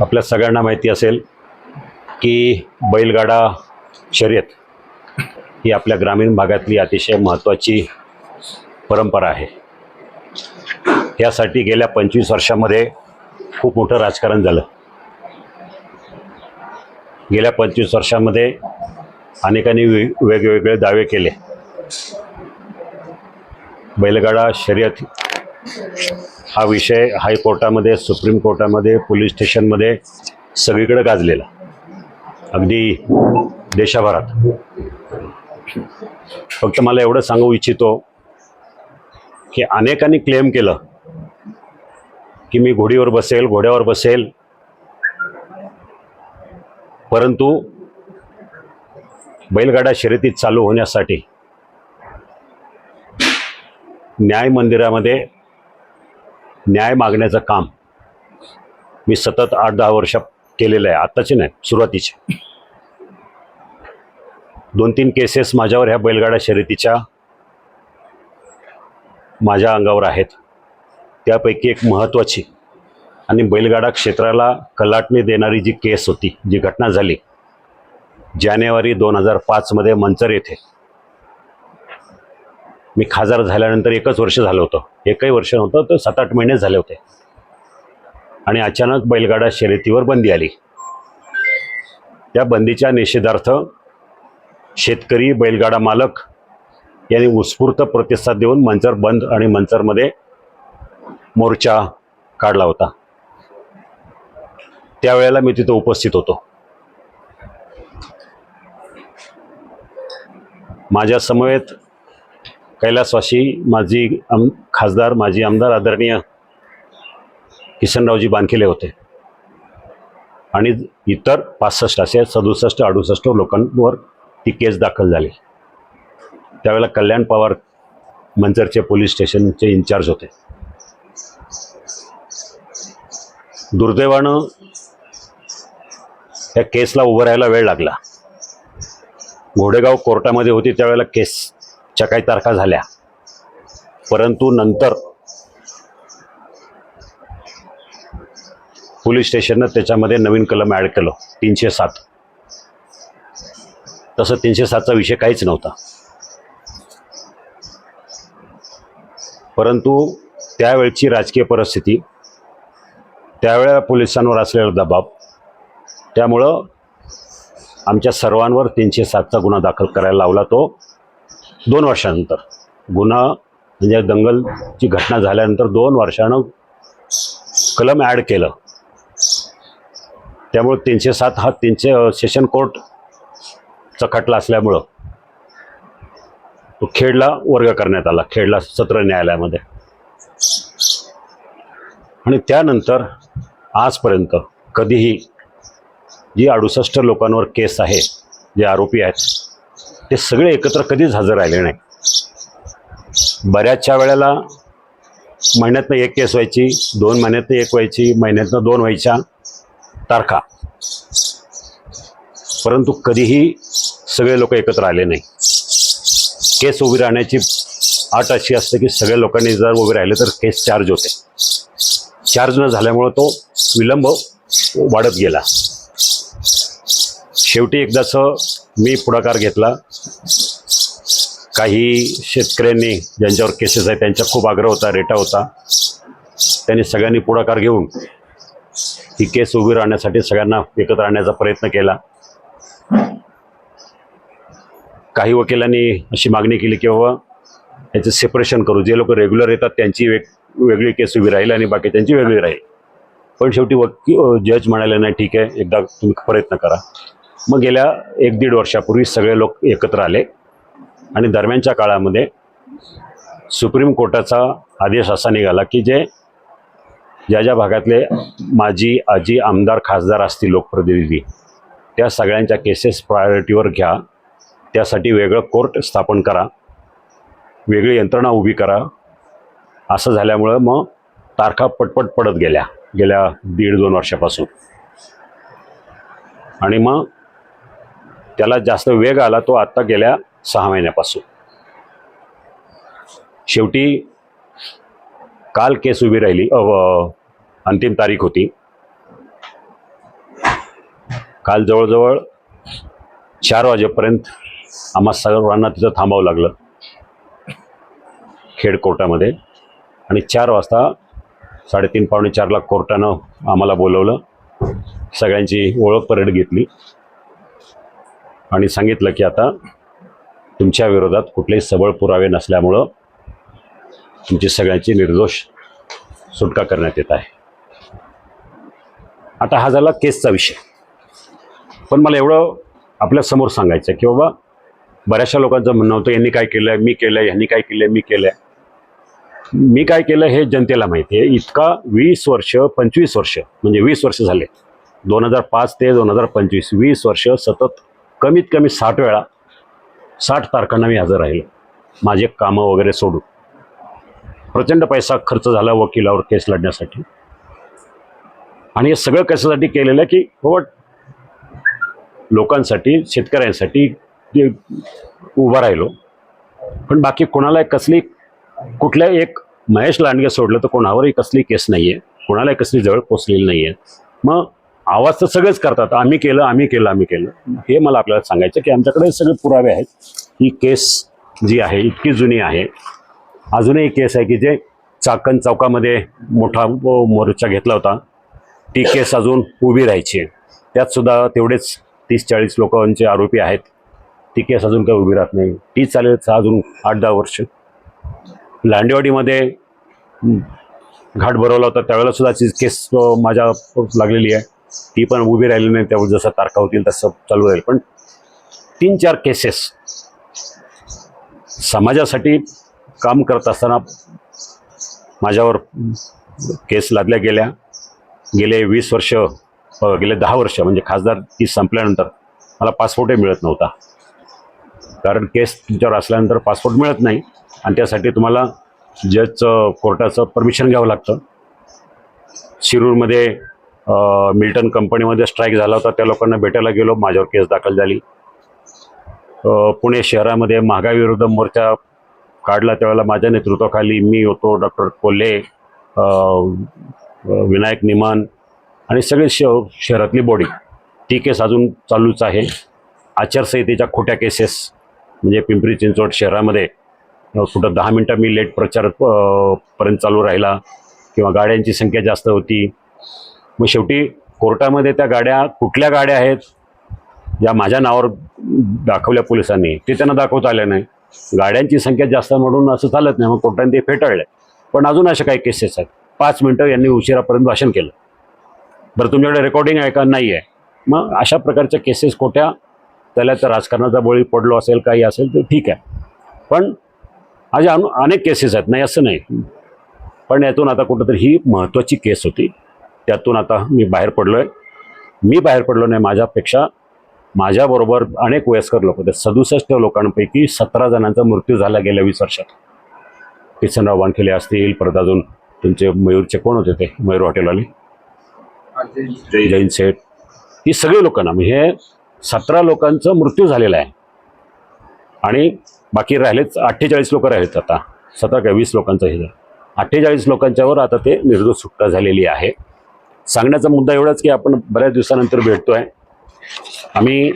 आपल्या सगळ्यांना माहिती असेल की बैलगाडा शर्यत ही आपल्या ग्रामीण भागातली अतिशय महत्त्वाची परंपरा आहे. यासाठी गेल्या पंचवीस वर्षामध्ये खूप मोठं राजकारण झालं. गेल्या पंचवीस वर्षामध्ये अनेकांनी वेगवेगळे दावे केले. बैलगाडा शर्यत हा विषय हायकोर्टामध्ये सुप्रीम कोर्टामध्ये पोलीस स्टेशनमध्ये सगळीकडे गाजलेला. अगदी देशाभरात. फक्त मला एवढं सांगू इच्छितो की अनेकांनी क्लेम केलं की मी घोडीवर बसेल घोड्यावर बसेल. परंतु बैलगाडा शर्यतीत चालू होण्यासाठी न्याय मंदिरामध्ये न्याय मागण्याचं काम मी सतत आठ दहा वर्ष केलेलं आहे. आत्ताचे नाही सुरुवातीचे. दोन तीन केसेस माझ्यावर ह्या बैलगाडा शर्यतीच्या माझ्या अंगावर आहेत. त्यापैकी एक महत्त्वाची आणि बैलगाडा क्षेत्राला कलाटणी देणारी जी केस होती जी घटना झाली जानेवारी दोन हजार पाचमध्ये मंचर येथे. मी खासदार झाल्यानंतर एकच वर्ष झालं होतं. एकही वर्ष नव्हतं तर सात आठ महिने झाले होते. आणि अचानक बैलगाडा शर्यतीवर बंदी आली. त्या बंदीच्या निषेधार्थ शेतकरी बैलगाडा मालक यांनी उत्स्फूर्त प्रतिसाद देऊन मंचर बंद आणि मंचरमध्ये मोर्चा काढला होता. त्यावेळेला मी तिथं उपस्थित होतो. माझ्या समवेत कैलासवाशी माझी आम खासदार माजी आमदार आदरणीय किशनरावजी बांधखिले होते. आणि इतर पासष्ट असे सदुसष्ट अडुसष्ट लोकांवर ती केस दाखल झाली. त्यावेळेला कल्याण पवार मंचरचे पोलीस स्टेशनचे इन्चार्ज होते. दुर्दैवानं त्या केसला उभं राहायला वेळ लागला. घोडेगाव कोर्टामध्ये होती त्यावेळेला केस आजच्या काही तारखा झाल्या. परंतु नंतर पोलीस स्टेशननं त्याच्यामध्ये नवीन कलम ॲड केलं तीनशे सात. तसं तीनशे सातचा विषय काहीच नव्हता. परंतु त्यावेळची राजकीय परिस्थिती त्यावेळेला पोलिसांवर असलेला दबाव त्यामुळं आमच्या सर्वांवर तीनशे सातचा गुन्हा दाखल करायला लावला तो. दोन वर्षानंतर. गुन्हा म्हणजे दंगलची घटना झाल्यानंतर दोन वर्षानं कलम ॲड केलं. त्यामुळे तीनशे सात हा तीनशे सेशन कोर्ट चखटला असल्यामुळं तो खेडला वर्ग करण्यात आला खेडला सत्र न्यायालयामध्ये. आणि त्यानंतर आजपर्यंत कधीही जी अडुसष्ट लोकांवर केस आहे जे आरोपी आहेत ते सगळे एकत्र कधीच हजर राहिले नाही. बऱ्याचशा वेळेला महिन्यातनं एक केस व्हायची दोन महिन्यातनं एक व्हायची महिन्यातनं दोन व्हायच्या तारखा. परंतु कधीही सगळे लोक एकत्र आले नाही. केस उभी राहण्याची आठ अशी असते की सगळ्या लोकांनी जर उभे राहिले तर केस चार्ज होते. चार्ज न झाल्यामुळं तो विलंब वाढत गेला. शेवटी एकदाचं मी पुढाकार घेतला. काही शेतकऱ्यांनी ज्यांच्यावर केसेस आहेत त्यांचा खूप आग्रह होता रेटा होता. त्यांनी सगळ्यांनी पुढाकार घेऊन ही केस उभी राहण्यासाठी सगळ्यांना एकत्र आणण्याचा प्रयत्न केला. काही वकिलांनी अशी मागणी केली की बाबा याचं सेपरेशन करू. जे लोक रेग्युलर येतात त्यांची वेग वेगळी केस उभी राहील आणि बाकी त्यांची वेगळी राहील. पण शेवटी वकी जज म्हणाले नाही ठीक आहे. एकदा तुम्ही प्रयत्न करा. मग गेल्या एक दीड वर्षापूर्वी सगळे लोक एकत्र आले. आणि दरम्यानच्या काळामध्ये सुप्रीम कोर्टाचा आदेश असा निघाला की जे ज्या ज्या भागातले माजी आजी आमदार खासदार असतील लोकप्रतिनिधी त्या सगळ्यांच्या केसेस प्रायोरिटीवर घ्या. त्यासाठी वेगळं कोर्ट स्थापन करा. वेगळी यंत्रणा उभी करा. असं झाल्यामुळं मग तारखा पटपट पडत गेल्या गेल्या दीड दोन वर्षापासून. आणि मग त्याला जास्त वेग आला तो आत्ता गेल्या सहा महिन्यापासून. शेवटी काल केस उभी राहिली अंतिम तारीख होती. काल जवळजवळ चार वाजेपर्यंत आम्हा सर्वांना तिथं थांबावं लागलं. खेड कोर्टामध्ये. आणि चार वाजता साडेतीन पावणे चारला कोर्टानं आम्हाला बोलवलं. सगळ्यांची ओळख परेड घेतली. आणि सांगितलं की आता तुमच्या विरोधात कुठलेही सबळ पुरावे नसल्यामुळं तुमची सगळ्यांची निर्दोष सुटका करण्यात येत आहे. आता हा झाला केसचा विषय. पण मला एवढं आपल्यासमोर सांगायचं आहे की बाबा बऱ्याचशा लोकांचं म्हणणं होतं यांनी काय केलं मी केलं यांनी काय केलं मी केलं मी काय केलं हे जनतेला माहिती आहे. इतका वीस वर्ष पंचवीस वर्ष म्हणजे वीस वर्ष झाले. दोन हजार पाच ते दोन हजार पंचवीस वीस वर्ष सतत कमीत कमी साठ वेळा साठ तारखांना मी हजर राहिलो. माझे कामं वगैरे सोडून. प्रचंड पैसा खर्च झाला वकिलावर केस लढण्यासाठी. आणि हे सगळं कशासाठी केलेलं आहे की बाबा लोकांसाठी शेतकऱ्यांसाठी उभा राहिलो. पण बाकी कोणाला कसली कुठल्या एक महेश लांडगे सोडलं तर कोणावरही कसली केस नाही आहे कोणालाही कसली जवळ पोचलेली नाही आहे मग आवाज तर सगळेच करतात. आम्ही केलं आम्ही केलं आम्ही केलं. हे मला आपल्याला सांगायचं की आमच्याकडे सगळे पुरावे आहेत. ही केस जी आहे इतकी जुनी आहे. अजूनही केस आहे की जे चाकण चौकामध्ये मोठा मोर्चा घेतला होता. ती केस अजून उभी राहायची त्यात सुद्धा तेवढेच तीस चाळीस लोकांचे आरोपी आहेत. ती केस अजून काही उभी राहत नाही. ती चालेल अजून आठ दहा वर्ष. लांडेवाडीमध्ये घाट भरवला होता. त्यावेळेला सुद्धा ती केस माझ्या लागलेली आहे. ती पण उभी राहिली नाही त्यावर जसं तारखा होतील तसं चालू राहील. पण तीन चार केसेस समाजासाठी काम करत असताना माझ्यावर केस लादल्या गेल्या. गेले वीस वर्ष गेले दहा वर्ष म्हणजे खासदार ती संपल्यानंतर मला पासपोर्टही मिळत नव्हता. कारण केस तुमच्यावर असल्यानंतर पासपोर्ट मिळत नाही आणि त्यासाठी तुम्हाला जजचं कोर्टाचं परमिशन घ्यावं लागतं. शिरूरमध्ये मिल्टन कंपनीमध्ये स्ट्राईक झाला होता. त्या लोकांना भेटायला गेलो. माझ्यावर केस दाखल झाली. पुणे शहरामध्ये महागाईविरुद्ध मोर्चा काढला. त्यावेळेला माझ्या नेतृत्वाखाली मी होतो डॉक्टर कोल्हे विनायक निमान आणि सगळे श शहरातली बॉडी ती केस अजून चालूच आहे. आचारसंहितेच्या खोट्या केसेस म्हणजे पिंपरी चिंचवड शहरामध्ये कुठं दहा मिनटं मी लेट प्रचार पर्यंत चालू राहिला किंवा गाड्यांची संख्या जास्त होती. मग शेवटी कोर्टामध्ये त्या गाड्या कुठल्या गाड्या आहेत ज्या माझ्या नावावर दाखवल्या पोलिसांनी ते त्यांना दाखवता आल्या नाही. गाड्यांची संख्या जास्त म्हणून असं चालत नाही मग कोर्टाने ते फेटाळले. पण अजून अशा काही केसेस आहेत. पाच मिनटं यांनी उशिरापर्यंत भाषण केलं. बरं तुमच्याकडे रेकॉर्डिंग आहे का? नाही आहे मग अशा प्रकारच्या केसेस खोट्या त्याला तर राजकारणाचा बळी पडलो असेल काही असेल तर ठीक आहे. पण अशा अनु अनेक केसेस आहेत. नाही असं नाही. पण यातून आता कुठंतरी ही महत्त्वाची केस होती. त्यातून आता मी बाहेर पडलो आहे मी बाहेर पडलो नाही माझ्यापेक्षा माझ्याबरोबर अनेक वयस्कर लोक होते. सदुसष्ट लोकांपैकी सतरा जणांचा मृत्यू झाला गेल्या वीस वर्षात. किसनराव वानखेले असतील परत अजून तुमचे मयूरचे कोण होते ते? मयूर हॉटेलवाले. जैन सेठ ही सगळी लोकांना म्हणजे सतरा लोकांचा मृत्यू झालेला आहे. आणि बाकी राहिलेच अठ्ठेचाळीस लोक राहिलेत आता. सतरा काय वीस लोकांचं हे अठ्ठेचाळीस लोकांच्यावर आता ते निर्दोष सुटका झालेली आहे. सांगण्याचा मुद्दा एवढाच की आपण बऱ्याच दिवसानंतर भेटतो आहे आम्ही